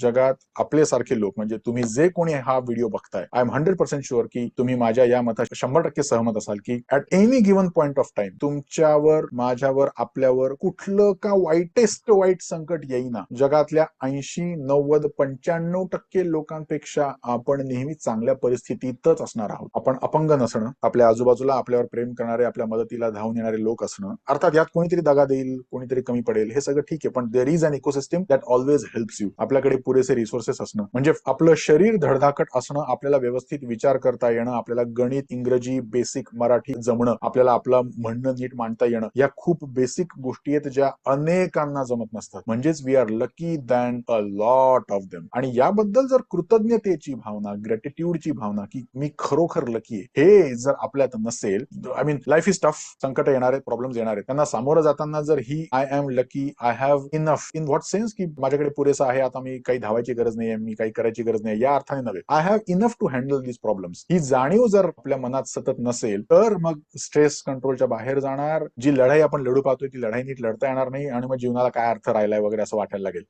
जगात आपल्यासारखे लोक म्हणजे तुम्ही जे कोणी हा व्हिडिओ बघताय I am hundred percent sure की तुम्ही माझ्या या मतात शंभर टक्के सहमत असाल की at any given point of time तुमच्यावर माझ्यावर आपल्यावर कुठलं का वाईटेस्ट वाईट संकट येईना. जगातल्या ऐंशी नव्वद पंच्याण्णव टक्के लोकांपेक्षा आपण नेहमी चांगल्या परिस्थितीतच असणार आहोत. आपण अपंग नसणं आपल्या आजूबाजूला आपल्यावर प्रेम करणारे आपल्या मदतीला धावून येणारे लोक असणं अर्थात यात कोणीतरी दगा देईल कोणीतरी कमी पडेल हे सगळं ठीक आहे पण there is an ecosystem that always helps you आपल्याकडे पुरेसे रिसोर्सेस असणं. म्हणजे आपलं शरीर धडधाकट असणं आपल्याला व्यवस्थित विचार करता येणं आपल्याला गणित इंग्रजी बेसिक मराठी जमणं आपल्याला आपलं म्हणणं नीट मांडता येणं या खूप बेसिक गोष्टी आहेत ज्या अनेकांना जमत नसतात. म्हणजेच we are lucky than a lot of them आणि याबद्दल जर कृतज्ञतेची भावना ग्रॅटिट्यूडची भावना की मी खरोखर लकी आहे हे जर आपल्यात नसेल I mean life is tough संकट येणार आहेत प्रॉब्लेम्स येणार आहेत. त्यांना सामोरं जाताना जर ही I am lucky I have enough in what sense की माझ्याकडे पुरेसं आहे आता मी काही काही धावायची गरज नाही मी काही करायची गरज नाही या अर्थाने नव्हे. I have enough to handle this problems ही जाणीव जर आपल्या मनात सतत नसेल तर मग स्ट्रेस कंट्रोलच्या बाहेर जाणार जी लढाई आपण लढू पाहतोय ती लढाई नीट लढता येणार नाही आणि मग जीवनाला काय अर्थ राहिलाय वगैरे असं वाटायला लागेल.